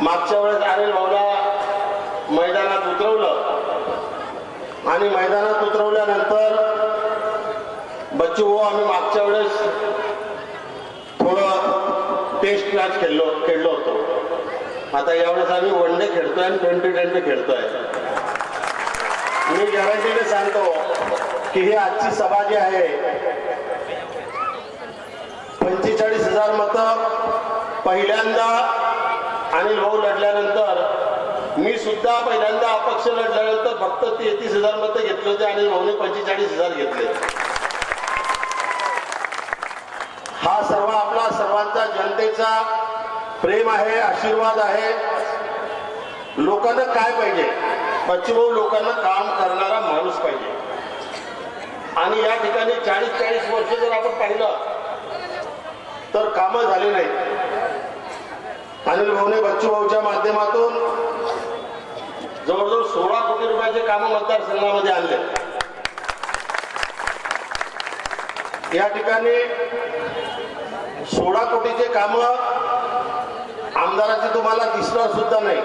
मागच्या वेळेस अनिल भाऊला मैदानात उतरवलं. आणि मैदानात उतरवल्यानंतर बच्चू भाऊ आम्ही मागच्या वेळेस थोडं टेस्ट मॅच खेळलो खेळलो होतो. आता यावेळेस आम्ही वन डे खेळतोय आणि ट्वेंटी ट्वेंटी खेळतोय. मी गॅरंटीने सांगतो की ही आजची सभा जी आहे पंचेचाळीस हजार मत पहिल्यांदा अनिल भाऊ लढल्यानंतर मी सुद्धा पहिल्यांदा अपक्ष लढल्यानंतर फक्त तेहतीस हजार मतं घेतले होते आणि भाऊने पंचेचाळीस हजार घेतले. हा सर्व आपला सर्वांचा जनतेचा प्रेम आहे आशीर्वाद आहे. लोकांना काय पाहिजे? बच्चूभाऊ लोकांना काम करणारा माणूस पाहिजे. आणि या ठिकाणी चाळीस चाळीस वर्ष जर आपण पाहिलं तर कामं झाली नाहीत. अनिल भाऊने बच्चू भाऊच्या माध्यमातून जवळजवळ सोळा कोटी रुपयाचे काम मतदारसंघामध्ये आणले. या ठिकाणी सोळा कोटीचे काम आमदाराचे तुम्हाला दिसणार सुद्धा नाही.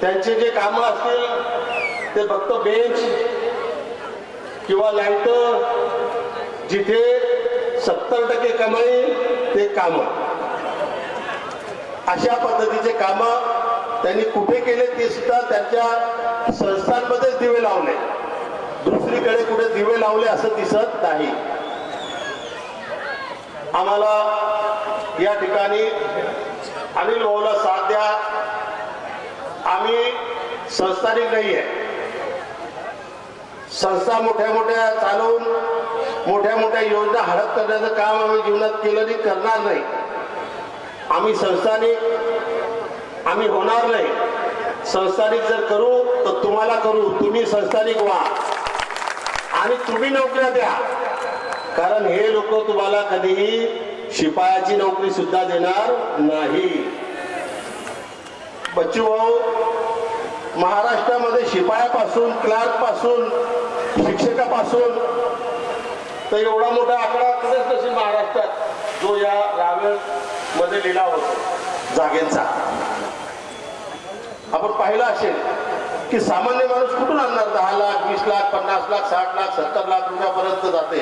त्यांचे जे काम असतील ते फक्त बेंच किंवा लाइट जिथे सत्तर टक्के कमाई ते काम. अशा पद्धतीचे काम त्यांनी कुठे केले ते सुद्धा त्यांच्या संस्थांमध्येच दिवे लावले. दुसरीकडे कुठे दिवे लावले असं दिसत नाही. आम्हाला या ठिकाणी अनिल भाऊला साथ द्या. आम्ही संस्थानिक नाही आहे संस्था मोठ्या मोठ्या चालवून मोठ्या मोठ्या योजना हडप करण्याचं काम आम्ही जीवनात केलं नाही करणार नाही. आम्ही संस्थानिक आम्ही होणार नाही. संस्थानिक जर करू तर तुम्हाला करू. तुम्ही संस्थानिक व्हा. आणि तुम्ही नोकऱ्या द्या. कारण हे लोक तुम्हाला कधीही शिपायाची नोकरी सुद्धा देणार नाही. बच्चू भाऊ महाराष्ट्रामध्ये शिपायापासून क्लार्कपासून शिक्षकापासून तर एवढा मोठा आकडा कधीच नसेल महाराष्ट्रात जो या रावेळमध्ये लिहिला होतो. जागेंचा. आपण पाहिलं असेल की सामान्य माणूस कुठून आणणार? दहा लाख वीस लाख पन्नास लाख साठ लाख सत्तर लाख रुपयापर्यंत जाते.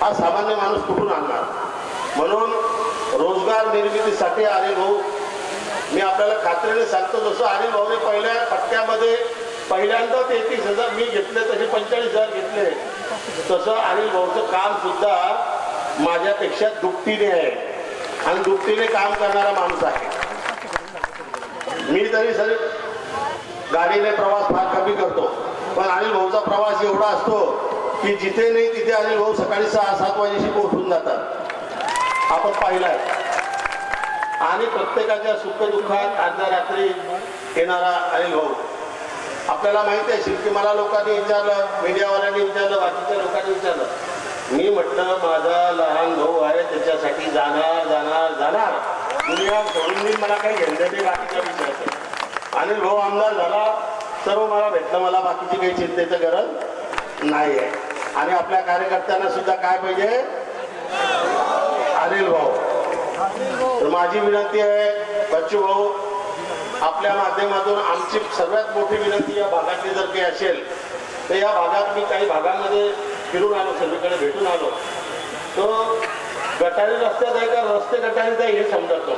हा सामान्य माणूस कुठून आणणार? म्हणून रोजगार निर्मितीसाठी अनिल भाऊ मी आपल्याला खात्रीने सांगतो जसं अनिल भाऊने पहिल्या पट्ट्यामध्ये पहिल्यांदा तेहतीस हजार मी घेतले तसे पंचेचाळीस हजार घेतले. तसं अनिल भाऊचं काम सुद्धा माझ्यापेक्षा दुपटीने आहे. आणि दुपटीने काम करणारा माणूस आहे. मी तरी सर गाडीने प्रवास फार कमी करतो. पण अनिल भाऊचा प्रवास एवढा असतो की जिथे नाही तिथे अनिल भाऊ सकाळी सहा सात वाजेशी पोहोचून जातात. आपण पाहिलाय. आणि प्रत्येकाच्या सुखदुःखात अर्ध्या रात्री येणारा अनिल भाऊ. आपल्याला माहिती आहे शिल्पी मला लोकांनी विचारलं मीडियावाल्यांनी विचारलं बाकीच्या लोकांनी विचारलं. मी म्हटलं माझा लहान भाऊ आहे त्याच्यासाठी जाणार जाणार जाणार. दुनिया सोडून मी मला काही घेणं नाही बाकीच्या विचारतं अनिल भाऊ आमदार झाला सर्व मला भेटलं मला बाकीची काही चिंतेचं गरज नाही आहे. आणि आपल्या कार्यकर्त्यांना सुद्धा काय पाहिजे? अनिल भाऊ. तर माझी विनंती आहे बच्चू भाऊ आपल्या माध्यमातून आमची सर्वात मोठी विनंती या भागातली जर काही असेल तर या भागात मी काही भागांमध्ये फिरून आलो सगळीकडे भेटून आलो. तो गटारी रस्त्यात आहे का? रस्ते गटारीत आहे हे समजत.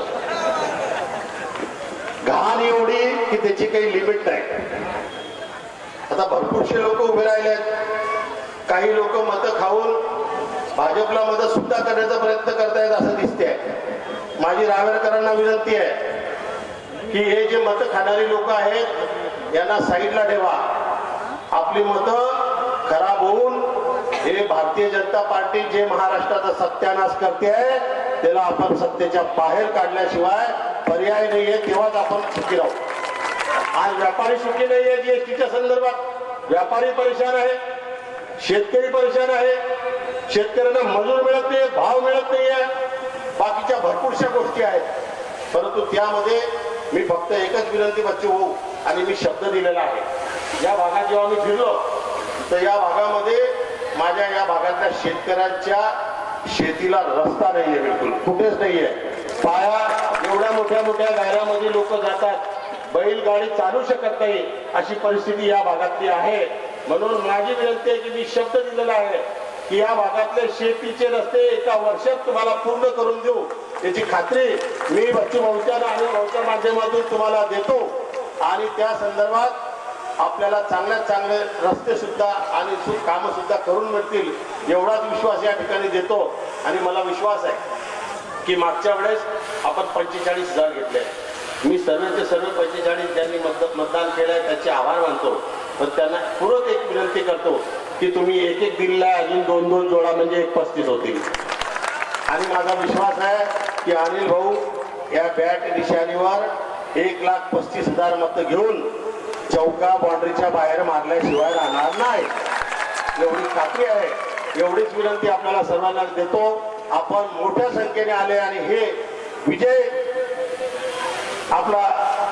घाण एवढी की त्याची काही लिमिट नाही. आता भरपूरशे लोक उभे राहिले काही लोक मतं खाऊन भाजपला मदत सुद्धा करण्याचा प्रयत्न करतायत असं दिसते माझी रावेरकरांना विनंती आहे की हे जे मतं खाणारी लोक आहेत यांना साईडला ठेवा. आपली मतं खराब होऊन हे भारतीय जनता पार्टी जे महाराष्ट्राचा सत्यानाश करते आहे त्याला आपण सत्तेच्या बाहेर काढल्याशिवाय पर्याय नाहीये तेव्हाच आपण सुखी राहू. आज व्यापारी सुखी नाहीये जीएसटीच्या संदर्भात व्यापारी परेशान आहे शेतकरी परेशान आहे शेतकऱ्यांना मजूर मिळत नाही भाव मिळत नाहीये बाकीच्या भरपूरशा गोष्टी आहेत. परंतु त्यामध्ये मी फक्त एकच विनंती बच्चू होऊ आणि मी शब्द दिलेला आहे. या भागात जेव्हा मी फिरलो तर या भागामध्ये माझ्या या भागातल्या शेतकऱ्यांच्या शेतीला रस्ता नाहीये बिलकुल कुठेच नाहीये. पाया एवढ्या मोठ्या मोठ्या गायरामध्ये लोक जातात. बैलगाडी चालू शकत नाही अशी परिस्थिती या भागातली आहे. म्हणून माझी विनंती आहे की मी शब्द दिलेला आहे की या भागातले शेतीचे रस्ते एका वर्षात तुम्हाला पूर्ण करून देऊ. याची खात्री मी बच्चू भाऊच्या आणि भाऊच्या माध्यमातून तुम्हाला देतो. आणि त्या संदर्भात आपल्याला चांगल्यात चांगले रस्ते सुद्धा आणि कामं सुद्धा करून मिळतील एवढाच विश्वास या ठिकाणी देतो. आणि मला विश्वास आहे की मागच्या वेळेस आपण पंचेचाळीस हजार घेतले. मी सर्वचे सर्व पंचेचाळीस ज्यांनी मत मतदान केलंय त्याचे आभार मानतो. पण त्यांना पूरक एक विनंती करतो की तुम्ही एक एक दिल्लीला अजून दोन दोन जोडा म्हणजे एक पस्तीस होतील. आणि माझा विश्वास आहे की अनिल भाऊ या बॅट निशाणीवर एक लाख पस्तीस हजार मतं घेऊन चौका बाउंड्रीच्या बाहेर मारल्याशिवाय राहणार नाही. एवढी खात्री आहे. एवढीच विनंती आपल्याला सर्वांना देतो. आपण मोठ्या संख्येने आले आणि हे विजय आपला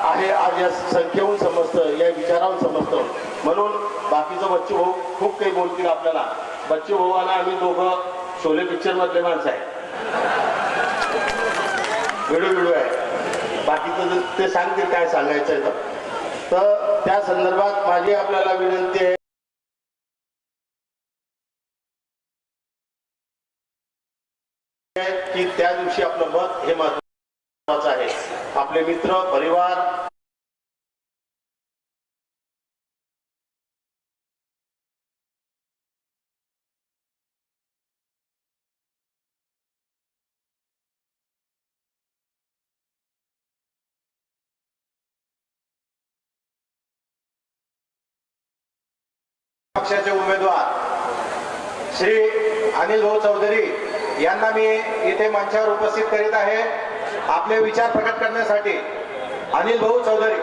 आहे आज या संख्येहून समजतं या विचाराहून समजतं म्हणून बाकीचं बच्चू भाऊ खूप काही बोलतील आपल्याला. बच्चू भाऊ आणि आम्ही दोघं शोले पिक्चरमधले माणसं आहे. वेळू वेळू आहे. बाकीचं ते सांगते काय सांगायचं आहे तर त्या संदर्भात माझी आपल्याला विनंती आहे. की त्या दिवशी आपलं मत हे महत्वाचं आहे. आपले मित्र परिवार पक्षाचे उमेदवार श्री अनिल भाऊ चौधरी यांना मी इथे मंचावर उपस्थित करीत आहे. आपले विचार प्रकट करण्यासाठी अनिल भाऊ चौधरी.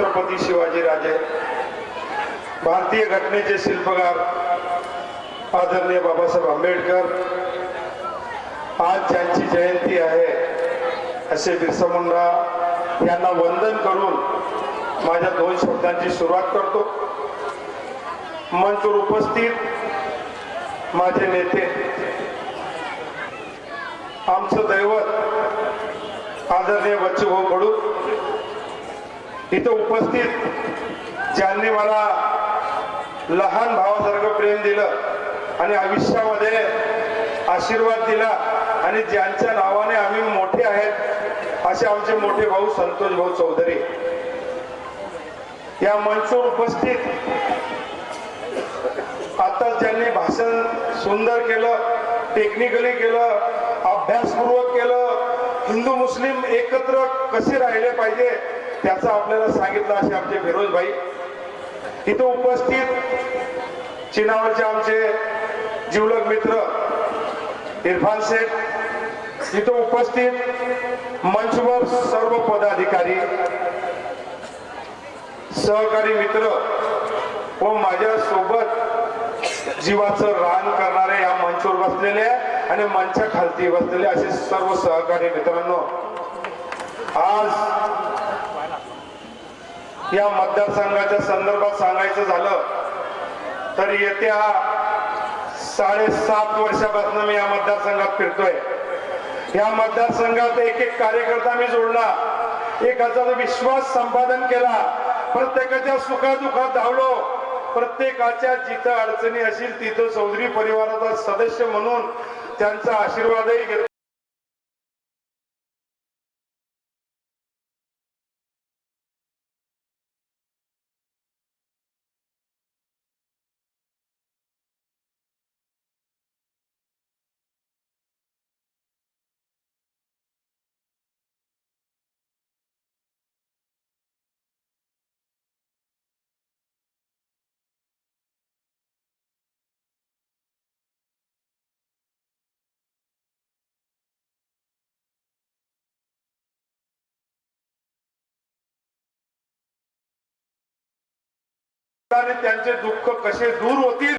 छत्रपती शिवाजीराजे भारतीय घटनेचे शिल्पकार आदरणीय बाबासाहेब आंबेडकर आज ज्यांची जयंती आहे असे बिरसा मुंडा यांना वंदन करून माझ्या दोन शब्दांची सुरुवात करतो. मंचवर उपस्थित माझे नेते आमचं दैवत आदरणीय बच्चूभाऊ कडू इथं उपस्थित ज्यांनी मला लहान भावासारखं प्रेम दिलं आणि आयुष्यामध्ये आशीर्वाद दिला आणि ज्यांच्या नावाने आम्ही मोठे आहेत असे आमचे मोठे भाऊ संतोष भाऊ चौधरी. या मंचवर उपस्थित आता ज्यांनी भाषण सुंदर केलं टेक्निकली केलं अभ्यासपूर्वक केलं हिंदू मुस्लिम एकत्र कसे राहिले पाहिजे त्याचं आपल्याला सांगितलं असे आमचे फिरोज भाई. इथं उपस्थित चिनावरचे आमचे जिवलग मित्र इरफान शेख. इथं उपस्थित मंचवर सर्व पदाधिकारी सहकारी मित्र व माझ्या सोबत जीवाचं रान करणारे या मंचवर बसलेले आणि मंचा खालती बसलेले असे सर्व सहकारी मित्रांनो आज या मतदारसंघाच्या संदर्भात सांगायचं झालं तर येत्या साडेसात वर्षापासून मी या मतदारसंघात फिरतोय. या मतदारसंघात एक एक कार्यकर्ता मी जोडला एकाचा विश्वास संपादन केला प्रत्येकाच्या सुखादुखात धावलो प्रत्येकाच्या जिथं अडचणी असतील तिथं चौधरी परिवाराचा सदस्य म्हणून त्यांचा आशीर्वादही घेतला. त्यांचे दुःख कसे दूर होतील?